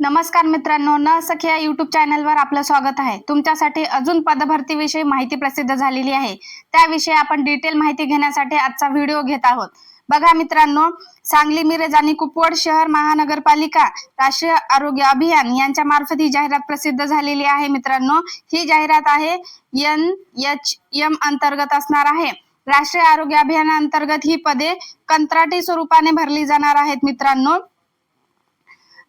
नमस्कार मित्रांनो न सखी या युट्यूब चॅनलवर आपलं स्वागत आहे. तुमच्यासाठी अजून पदभरतीविषयी माहिती प्रसिद्ध झालेली आहे. त्याविषयी आपण डिटेल माहिती घेण्यासाठी आजचा व्हिडिओ घेत आहोत. बघा मित्रांनो सांगली मिरज आणि कुपवाड शहर महानगरपालिका राष्ट्रीय आरोग्य अभियान यांच्या मार्फत ही जाहिरात प्रसिद्ध झालेली आहे मित्रांनो. ही जाहिरात आहे एन एच एम अंतर्गत असणार आहे. राष्ट्रीय आरोग्य अभियानांतर्गत ही पदे कंत्राटी स्वरूपाने भरली जाणार आहेत मित्रांनो.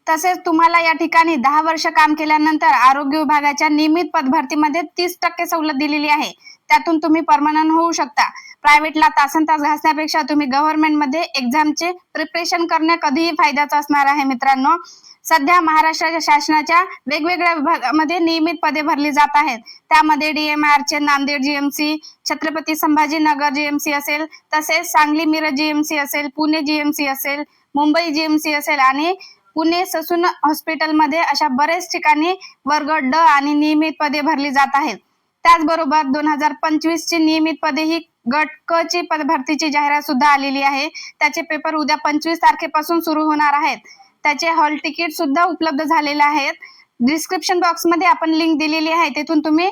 तसेच तुम्हाला या ठिकाणी दहा वर्ष काम केल्यानंतर आरोग्य विभागाच्या नियमित पदभरतीमध्ये तीस टक्के सवलत दिलेली आहे. त्यातून तुम्ही परमनंट होऊ शकता. प्रायव्हेटला तासन तास घासण्यापेक्षा तुम्ही गव्हर्नमेंटमध्ये एक्झामचे प्रिपरेशन करणे कधीही फायद्याचं असणार आहे मित्रांनो. सध्या महाराष्ट्राच्या शासनाच्या वेगवेगळ्या विभागामध्ये नियमित पदे भरली जात आहेत. त्यामध्ये डीएमआरचे नांदेड जीएमसी छत्रपती संभाजीनगर जीएमसी असेल तसेच सांगली मिरज जीएमसी असेल पुणे जीएमसी असेल मुंबई जीएमसी असेल आणि पुणे ससून हॉस्पिटलमध्ये अशा बरेच ठिकाणी वर्ग ड आणि नियमित पदे भरली जात आहेत. त्याचबरोबर दोन हजार पंचवीस ची नियमित पदे ही गट क ची पदभरतीची जाहिरात सुद्धा आलेली आहे. त्याचे पेपर उद्या पंचवीस तारखेपासून सुरू होणार आहेत. त्याचे हॉल तिकीट सुद्धा उपलब्ध झालेले आहेत. डिस्क्रिप्शन बॉक्समध्ये आपण लिंक दिलेली आहे. तिथून तुम्ही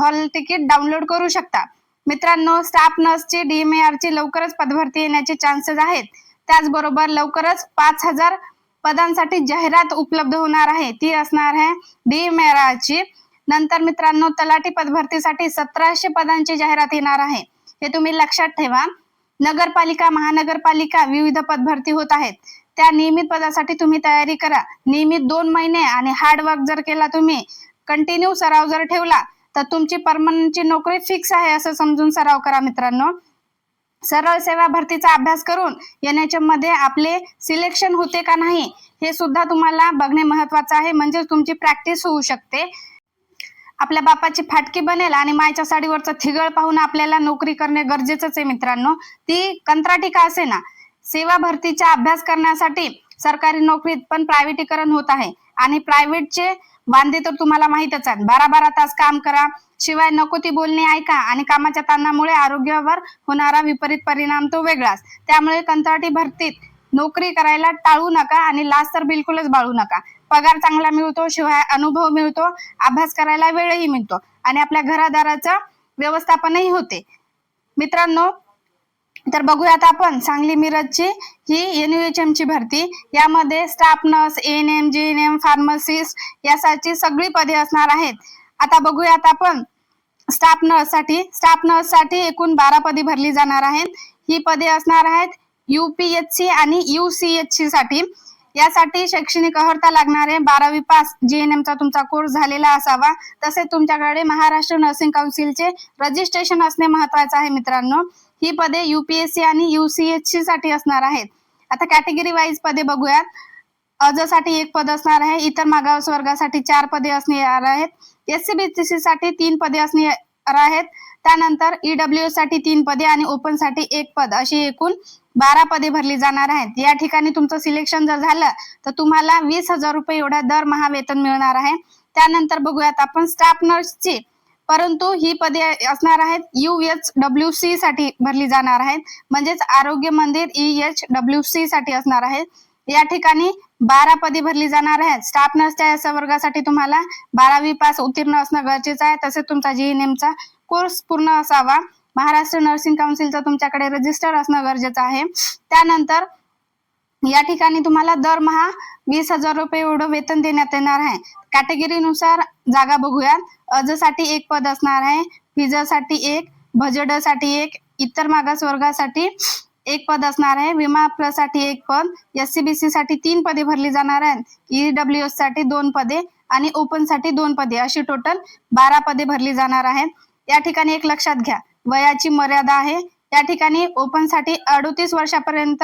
हॉल तिकीट डाउनलोड करू शकता. मित्रांनो स्टाफ नर्सची डीएमआर ची लवकरच पदभरती येण्याचे चान्सेस आहेत. त्याचबरोबर लवकरच पाच हजार पदांसाठी जाहिरात उपलब्ध होणार आहे. ती असणार आहे बी मेराची नंतर मित्रांनो तलाठी पदभरतीसाठी सतराशे पदांची जाहिरात येणार आहे. हे तुम्ही लक्षात ठेवा. नगरपालिका महानगरपालिका विविध पदभरती होत आहेत. त्या नियमित पदासाठी तुम्ही तयारी करा. नियमित दोन महिने आणि हार्ड वर्क जर केला तुम्ही कंटिन्यू सराव जर ठेवला तर तुमची परमनंटची नोकरी फिक्स आहे असं समजून सराव करा मित्रांनो. सरळ सेवा भरतीचा अभ्यास करून एन एच मध्ये आपले सिलेक्शन होते का नाही हे सुद्धा तुम्हाला बघणे महत्वाचं आहे. म्हणजे तुमची प्रॅक्टिस होऊ शकते. आपल्या बापाची फाटकी बनेल आणि मायच्या साडीवरचं थिगळ पाहून आपल्याला नोकरी करणे गरजेचंच आहे मित्रांनो. ती कंत्राटी का असे ना सेवा भरतीचा अभ्यास करण्यासाठी सरकारी नोकरीत पण प्रायव्हेटीकरण होत आहे. आणि प्रायव्हेटचे वांदे तर तुम्हाला माहितच आहेत. बारा बारा तास काम करा. शिवाय नको ती बोलणे ऐका आणि कामाच्या ताणामुळे आरोग्यावर होणारा विपरीत परिणाम तो वेगळाच. त्यामुळे कंत्राटी भरतीत नोकरी करायला टाळू नका आणि लाच तर बिलकुलच बाळू नका. पगार चांगला मिळतो शिवाय अनुभव मिळतो अभ्यास करायला वेळही मिळतो आणि आपल्या घरादाराचं व्यवस्थापनही होते. मित्रांनो तर बघूयात आपण सांगली मिरजची ही एन ची भरती. यामध्ये staff nurse N M G N M pharmacist यासाठी सगळी पदे असणार आहेत. आता बघूयात आपण स्टाफ नर्ससाठी. स्टाफ नर्ससाठी एकूण बारा पदे भरली जाणार आहेत. ही पदे असणार आहेत युपीएचसी आणि युसीएचसी साठी. यासाठी शैक्षणिक अर्हता लागणारे बारावी पास जीएनएम चा तुमचा कोर्स झालेला असावा. तसेच तुमच्याकडे महाराष्ट्र नर्सिंग काउन्सिलचे रजिस्ट्रेशन असणे महत्त्वाचे आहे मित्रांनो. ही पदे युपीएससी आणि युसीएससी साठी असणार आहेत. आता कॅटेगरी वाईज पदे बघूयात. अर्जसाठी एक पद असणार आहे इतर मागास वर्गासाठी चार पदे असणार आहेत. एस सी बी साठी तीन पदे असणार आहेत. त्यानंतर ईडब्ल्यू साठी तीन पदे आणि ओपनसाठी एक पद अशी एकूण बारा पदे भरली जाणार आहेत. या ठिकाणी तुमचं सिलेक्शन जर झालं तर तुम्हाला वीस हजार रुपये एवढा दरमहा वेतन मिळणार आहे. त्यानंतर बघूयात आपण स्टाफ नर्सची परंतु ही पदे असणार आहेत यू एच डब्ल्यू सी साठी भरली जाणार आहेत. म्हणजेच आरोग्य मंदिर ई एच डब्ल्यू सी साठी असणार आहेत या ठिकाणी बारा पदे भरली जाणार आहेत. स्टाफ नर्सच्या या वर्गासाठी तुम्हाला बारावी पास उत्तीर्ण असणं गरजेचं आहे. तसेच तुमचा जीएनएमचा कोर्स पूर्ण असावा. महाराष्ट्र नर्सिंग काउन्सिलचा तुमच्याकडे रजिस्टर असणं गरजेचं आहे. त्यानंतर या ठिकाणी तुम्हाला दरमहा वीस हजार रुपये एवढं वेतन देण्यात येणार आहे. कॅटेगरीनुसार जागा बघूयात. अजसाठी एक पद असणार आहे. फिजासाठी एक भजडसाठी एक इतर मागास वर्गासाठी एक पद असणार आहे. विमा प्लससाठी एक पद एस सी बी सी साठी तीन पदे भरली जाणार आहेत. ईडब्ल्यू एससाठी दोन पदे आणि ओपनसाठी दोन पदे. अशी टोटल बारा पदे भरली जाणार आहेत. या ठिकाणी एक लक्षात घ्या. वयाची मर्यादा आहे. या ठिकाणी ओपनसाठी अडतीस वर्षापर्यंत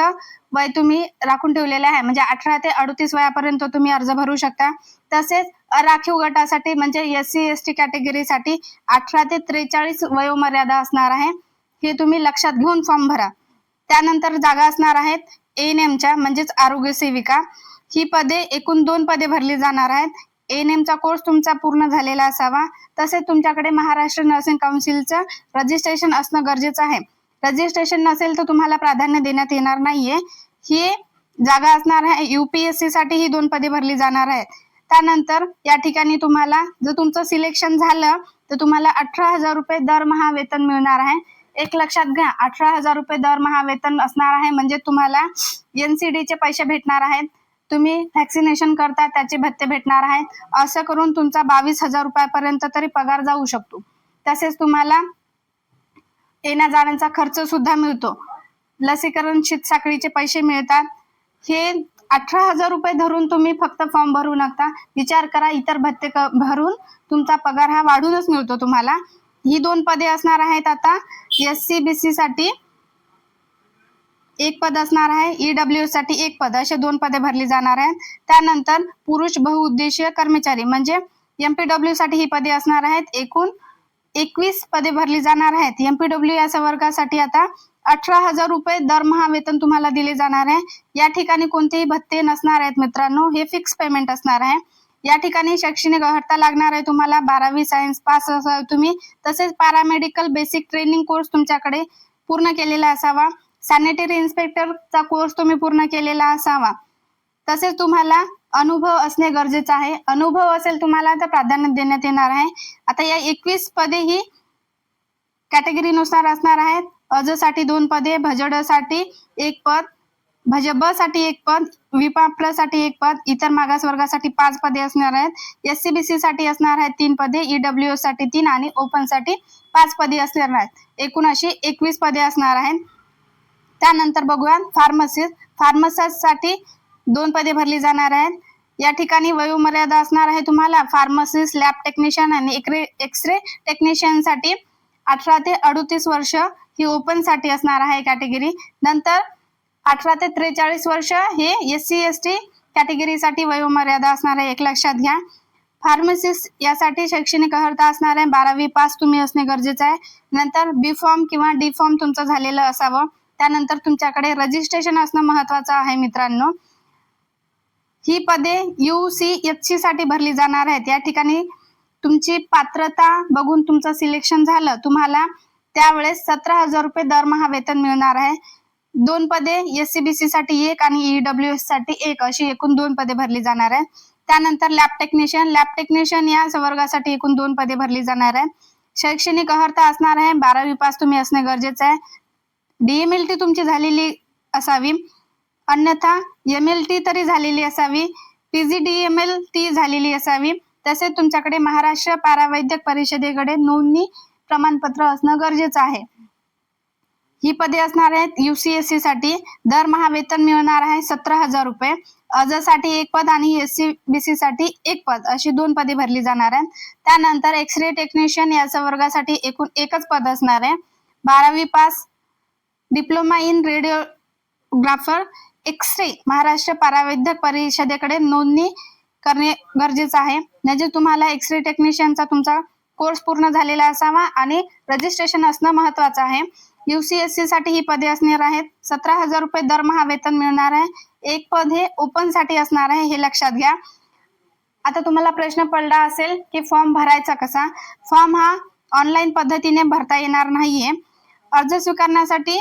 वय तुम्ही राखून ठेवलेले आहे. म्हणजे अठरा ते अडतीस वयापर्यंत तुम्ही अर्ज भरू शकता. तसेच राखीव गटासाठी म्हणजे एस सी एस टी कॅटेगरीसाठी अठरा ते त्रेचाळीस वयोमर्यादा असणार आहे. हे तुम्ही लक्षात घेऊन फॉर्म भरा. त्यानंतर जागा असणार आहेत एन एमच्या म्हणजेच आरोग्य सेविका. ही पदे एकूण दोन पदे भरली जाणार आहेत. एन एमचा कोर्स तुमचा पूर्ण झालेला असावा. तसेच तुमच्याकडे महाराष्ट्र नर्सिंग काउन्सिलचं रजिस्ट्रेशन असणं गरजेचं आहे. रजिस्ट्रेशन नसेल तर तुम्हाला प्राधान्य देण्यात येणार नाहीये. ही जागा असणार आहे. युपीएससी साठी ही दोन पदे भरली जाणार आहेत. त्यानंतर या ठिकाणी तुम्हाला जर तुमचं सिलेक्शन झालं तर तुम्हाला अठरा हजार रुपये दरमहा वेतन मिळणार आहे. एक लक्षात घ्या अठरा हजार रुपये दरमहा वेतन असणार आहे म्हणजे तुम्हाला एन सी डीचे पैसे भेटणार आहेत. तुम्ही व्हॅक्सिनेशन करता त्याचे भत्ते भेटणार आहेत. असं करून तुमचा बावीस हजार रुपयापर्यंत तरी पगार जाऊ शकतो. तसेच तुम्हाला येण्या जाण्याचा खर्च सुद्धा मिळतो. लसीकरण शीतसाखळीचे पैसे मिळतात. हे अठरा हजार रुपये धरून तुम्ही फक्त फॉर्म भरू नका. विचार करा इतर भत्ते क- भरून तुमचा पगार हा वाढूनच मिळतो तुम्हाला. ही दोन पदे असणार आहेत आता. एस सी बी सी साठी एक पद असणार आहे. ईडब्ल्यू साठी एक पद. असे दोन पदे भरली जाणार आहेत. त्यानंतर पुरुष बहुउद्देशीय कर्मचारी म्हणजे एमपीडब्ल्यू साठी ही पदे असणार आहेत. एकूण एकवीस पदे भरली जाणार आहेत. एमपीडब्ल्यू या वर्गासाठी आता अठरा हजार रुपये दरमहा वेतन तुम्हाला दिले जाणार आहे. या ठिकाणी कोणतेही भत्ते नसणार आहेत मित्रांनो हे फिक्स पेमेंट असणार आहे. या ठिकाणी शैक्षणिक अर्हता लागणार आहे तुम्हाला बारावी सायन्स पास असावे तुम्ही तसेच पॅरामेडिकल बेसिक ट्रेनिंग कोर्स तुमच्याकडे पूर्ण केलेला असावा. सॅनिटरी इन्स्पेक्टरचा कोर्स तुम्ही पूर्ण केलेला असावा. तसेच तुम्हाला अनुभव असणे गरजेचं आहे. अनुभव असेल तुम्हाला तर प्राधान्य देण्यात येणार आहे. आता या एकवीस पदे ही कॅटेगरीनुसार असणार आहेत. अजसाठी दोन पदे भजडसाठी एक पद भजबसाठी एक पद विपाप्रसाठी एक पद इतर मागास वर्गासाठी पाच पदे असणार आहेत. एस सी बी साठी असणार आहेत तीन पदे ईडब्ल्यू साठी तीन आणि ओपनसाठी पाच पदे असणार आहेत. एकूण अशी एकवीस पदे असणार आहेत. त्यानंतर बघूया फार्मसिस्ट फार्मसिस्टसाठी दोन पदे भरली जाणार आहेत. या ठिकाणी वयोमर्यादा असणार आहे तुम्हाला. फार्मसिस्ट लॅब टेक्निशियन आणि एक्रे एक्सरे टेक्निशियनसाठी अठरा ते अडतीस वर्ष ही ओपनसाठी असणार आहे कॅटेगरी नंतर अठरा ते त्रेचाळीस वर्ष हे एस सी एस टी कॅटेगरीसाठी वयोमर्यादा असणार आहे एक लक्षात घ्या. फार्मसिस्ट यासाठी शैक्षणिक अर्हता असणार आहे बारावी पास तुम्ही असणे गरजेचं आहे. नंतर बी फॉर्म किंवा डी फॉर्म तुमचं झालेलं असावं. त्यानंतर तुमच्याकडे रजिस्ट्रेशन असणं महत्वाचं आहे मित्रांनो. ही पदे यू सी एच सी साठी भरली जाणार आहेत. या ठिकाणी तुमची पात्रता बघून तुमचं सिलेक्शन झालं. तुम्हाला त्यावेळेस सतरा हजार रुपये दरमहा वेतन मिळणार आहे. दोन पदे एस सी बी सी साठी एक आणि ईडब्ल्यू एससाठी एक अशी एकूण दोन पदे भरली जाणार आहे. त्यानंतर लॅब टेक्निशियन लॅब टेक्निशियन या वर्गासाठी एकूण दोन पदे भरली जाणार आहे. शैक्षणिक अर्हता असणार आहे. बारावी पास तुम्ही असणे गरजेचं आहे. डीएमएल टी तुमची झालेली असावी. अन्यथा एम एल टी तरी झालेली असावी. PG D M L T झालेली असावी. तसेच तुमच्याकडे महाराष्ट्र पारावैद्यक परिषदेकडे नोंदणी प्रमाणपत्र असणं गरजेचं आहे. ही पदे असणार आहेत युसीएससी साठी. दरमहा वेतन मिळणार आहे सतरा हजार रुपये. अज एक पद आणि एस सी बी सी साठी एक पद अशी दोन पदे भरली जाणार आहेत. त्यानंतर एक्स रे टेक्निशियन या वर्गासाठी एकूण एकच पद असणार आहे. बारावी pass diploma in radiographer X ray Maharashtra पारावैद्यक परिषदेकडे नोंदणी करणे गरजेचं आहे. म्हणजे तुम्हाला एक्स रे टेक्निशियनचा तुमचा कोर्स पूर्ण झालेला असावा आणि रजिस्ट्रेशन असणं महत्वाचं आहे. युसीएससी साठी ही पदे असणार आहेत. सतरा हजार रुपये दरमहा वेतन मिळणार आहे. एक पद हे ओपनसाठी असणार आहे हे लक्षात घ्या. आता तुम्हाला प्रश्न पडला असेल की फॉर्म भरायचा कसा? फॉर्म हा ऑनलाईन पद्धतीने भरता येणार नाहीये. अर्ज स्वीकारण्यासाठी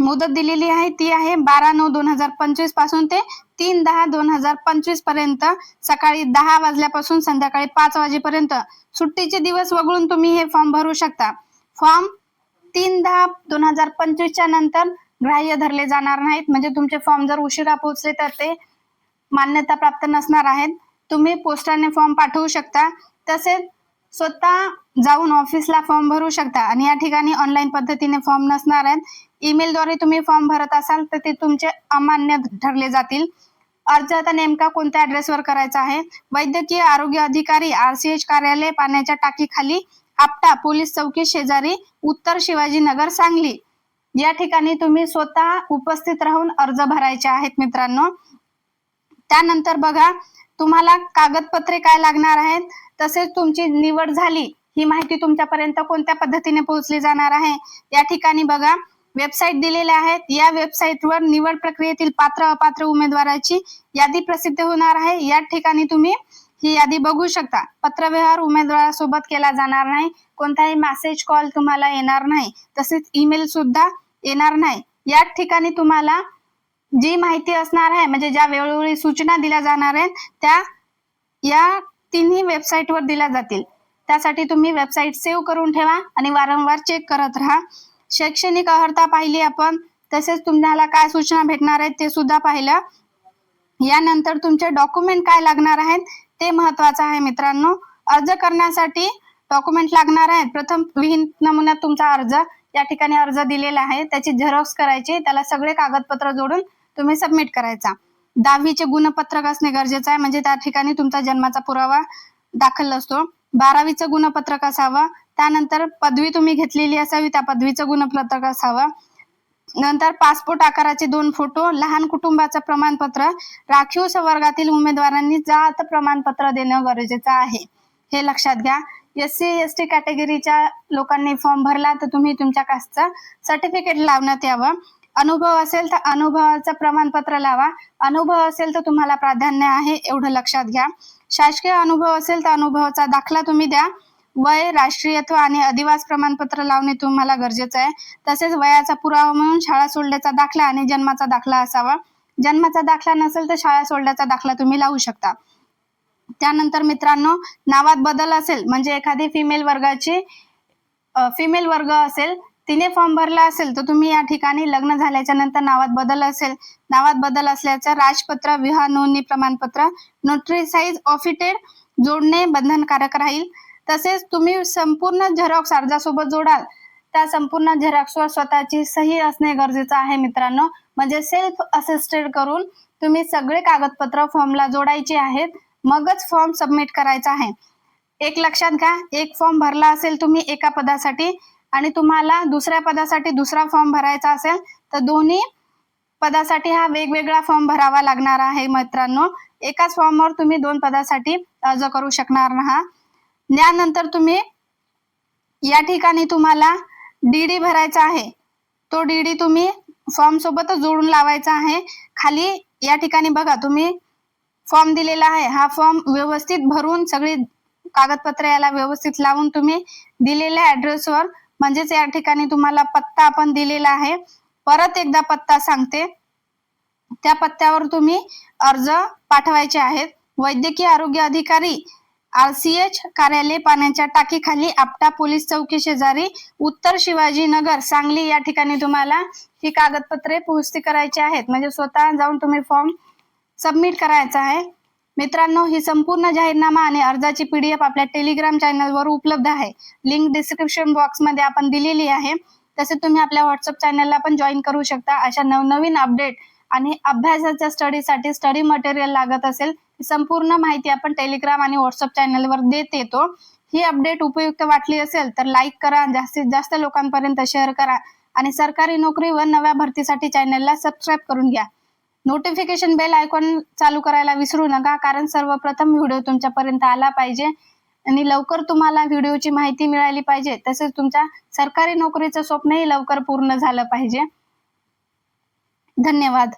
मुदत दिलेली आहे ती आहे बारा नऊ दोन हजार पंचवीसपासून ते तीन दहा दोन हजार पंचवीसपर्यंत. सकाळी दहा वाजल्यापासून संध्याकाळी पाच वाजेपर्यंत. सुट्टीचे दिवस वगळून तुम्ही हे फॉर्म भरू शकता. फॉर्म तीन दहा दोन हजार पंचवीसच्या नंतर ग्राह्य धरले जाणार नाहीत. म्हणजे तुमचे फॉर्म जर उशिरा पोहोचले तर ते मान्यता प्राप्त नसणार आहेत. तुम्ही पोस्टाने फॉर्म पाठवू शकता. तसेच स्वतः जाऊन ऑफिसला फॉर्म भरू शकता. आणि या ठिकाणी ऑनलाईन पद्धतीने फॉर्म नसणार आहेत. ईमेलद्वारे तुम्ही फॉर्म भरत असाल तर ते तुमचे अमान्य ठरले जातील. अर्ज आता नेमका कोणत्या ऍड्रेसवर करायचा आहे? वैद्यकीय आरोग्य अधिकारी आरसीएच कार्यालय पाण्याच्या टाकीखाली आपटा पोलीस चौकी शेजारी उत्तर शिवाजीनगर सांगली. या ठिकाणी तुम्ही स्वतः उपस्थित राहून अर्ज भरायचे आहेत मित्रांनो. त्यानंतर बघा तुम्हाला कागदपत्रे काय लागणार आहेत? तसेच तुमची निवड झाली ही माहिती तुमच्यापर्यंत कोणत्या पद्धतीने पोहोचली जाणार आहे? या ठिकाणी बघा वेबसाईट दिलेल्या आहेत. या वेबसाईटवर निवड प्रक्रियेतील पात्र अपात्र उमेदवाराची यादी प्रसिद्ध होणार आहे. या ठिकाणी तुम्ही ही यादी बघू शकता. पत्रव्यवहार उमेदवारासोबत केला जाणार नाही. कोणताही मेसेज कॉल तुम्हाला येणार नाही. तसेच ईमेल सुद्धा येणार नाही. या ठिकाणी तुम्हाला जी माहिती असणार आहे म्हणजे ज्या वेळोवेळी सूचना दिल्या जाणार आहेत त्या या तिन्ही वेबसाईटवर दिल्या जातील. त्यासाठी तुम्ही वेबसाईट सेव्ह करून ठेवा आणि वारंवार चेक करत राहा. शैक्षणिक अर्हता पाहिली आपण तसेच तुम्हाला काय सूचना भेटणार आहेत ते सुद्धा पाहिलं. यानंतर तुमचे डॉक्युमेंट काय लागणार आहेत ते महत्वाचं आहे मित्रांनो. अर्ज करण्यासाठी डॉक्युमेंट लागणार आहेत. प्रथम विहीन नमुन्यात तुमचा अर्ज या ठिकाणी अर्ज दिलेला आहे. त्याची झेरॉक्स करायची त्याला सगळे कागदपत्र जोडून तुम्ही सबमिट करायचा. दहावीचे गुणपत्रक असणे गरजेचं आहे म्हणजे त्या ठिकाणी तुमचा जन्माचा पुरावा दाखल असतो. बारावीचं गुणपत्रक असावं. त्यानंतर पदवी तुम्ही घेतलेली असावी त्या पदवीचं गुणपत्रक असावं. नंतर पासपोर्ट आकाराचे दोन फोटो लहान कुटुंबाचं प्रमाणपत्र राखीव संवर्गातील उमेदवारांनी जात प्रमाणपत्र देणं गरजेचं आहे. हे लक्षात घ्या. एस सी एस टी कॅटेगरीच्या लोकांनी फॉर्म भरला तर तुम्ही तुमच्या कास्टचं सर्टिफिकेट लावण्यात यावं. अनुभव असेल तर अनुभवाचं प्रमाणपत्र लावा. अनुभव असेल तर तुम्हाला प्राधान्य आहे एवढं लक्षात घ्या. शासकीय अनुभव असेल तर अनुभवाचा दाखला तुम्ही द्या. वय राष्ट्रीयत्व आणि अधिवास प्रमाणपत्र लावणे तुम्हाला गरजेचं आहे. तसेच वयाचा पुरावा म्हणून शाळा सोडल्याचा दाखला आणि जन्माचा दाखला असावा. जन्माचा दाखला नसेल तर शाळा सोडल्याचा दाखला तुम्ही लावू शकता. त्यानंतर मित्रांनो नावात बदल असेल म्हणजे एखादी फिमेल वर्गाची फिमेल वर्ग असेल तिने फॉर्म भरला असेल तर तुम्ही या ठिकाणी लग्न झाल्याच्यानंतर नावात बदल असेल. नावात बदल असल्याचं राजपत्र विवाह नोंदणी प्रमाणपत्र नोटरी साईज ऑफिटेड जोडणे बंधनकारक राहील. तसेच तुम्ही संपूर्ण झेरॉक्स अर्जासोबत जोडाल. त्या संपूर्ण झेरॉक्सवर स्वतःची सही असणे गरजेचं आहे मित्रांनो. म्हणजे सेल्फ असिस्टेड करून तुम्ही सगळे कागदपत्र फॉर्मला जोडायचे आहेत. मगच फॉर्म सबमिट करायचा आहे. एक लक्षात घ्या एक फॉर्म भरला असेल तुम्ही एका पदासाठी आणि तुम्हाला दुसऱ्या पदासाठी दुसरा फॉर्म भरायचा असेल तर दोन्ही पदासाठी हा वेगवेगळा फॉर्म भरावा लागणार आहे मित्रांनो. एकाच फॉर्मवर तुम्ही दोन पदासाठी अर्ज करू शकणार नाहा त्यानंतर तुम्ही या ठिकाणी तुम्हाला डीडी भरायचा आहे. तो डीडी तुम्ही फॉर्म सोबतच जोडून लावायचा आहे. खाली या ठिकाणी बघा तुम्ही फॉर्म दिलेला आहे. हा फॉर्म व्यवस्थित भरून सगळी कागदपत्र याला व्यवस्थित लावून तुम्ही दिलेल्या ऍड्रेसवर म्हणजेच या ठिकाणी तुम्हाला पत्ता आपण दिलेला आहे. परत एकदा पत्ता सांगते. त्या पत्त्यावर तुम्ही अर्ज पाठवायचे आहेत. वैद्यकीय आरोग्य अधिकारी आर सी एच कार्यालय पाण्याच्या टाकीखाली आपटा पोलीस चौकी शेजारी उत्तर शिवाजी नगर सांगली या ठिकाणी तुम्हाला ही कागदपत्रे पुष्टी करायची आहेत. म्हणजे स्वतः जाऊन तुम्ही फॉर्म सबमिट करायचा आहे. मित्रांनो ही संपूर्ण जाहीरनामा आणि अर्जाची पीडीएफ आपल्या टेलिग्राम चॅनलवर उपलब्ध आहे. लिंक डिस्क्रिप्शन बॉक्समध्ये आपण दिलेली आहे. तसेच तुम्ही आपल्या व्हॉट्सअप चॅनलला पण जॉईन करू शकता. अशा नवनवीन अपडेट आणि अभ्यासाच्या स्टडीसाठी स्टडी मटेरियल लागत असेल संपूर्ण माहिती आपण टेलिग्राम आणि व्हॉट्सअप चॅनलवर देत येतो. ही अपडेट उपयुक्त वाटली असेल तर लाईक करा जास्तीत जास्त लोकांपर्यंत शेअर करा आणि सरकारी नोकरी व नव्या भरतीसाठी चॅनलला सबस्क्राईब करून घ्या. नोटिफिकेशन बेल आयकॉन चालू करायला विसरू नका कारण सर्वप्रथम व्हिडिओ तुमच्यापर्यंत आला पाहिजे. आणि लवकर तुम्हाला व्हिडिओची माहिती मिळाली पाहिजे तसेच तुमच्या सरकारी नोकरीचं स्वप्नही लवकर पूर्ण झालं पाहिजे. धन्यवाद.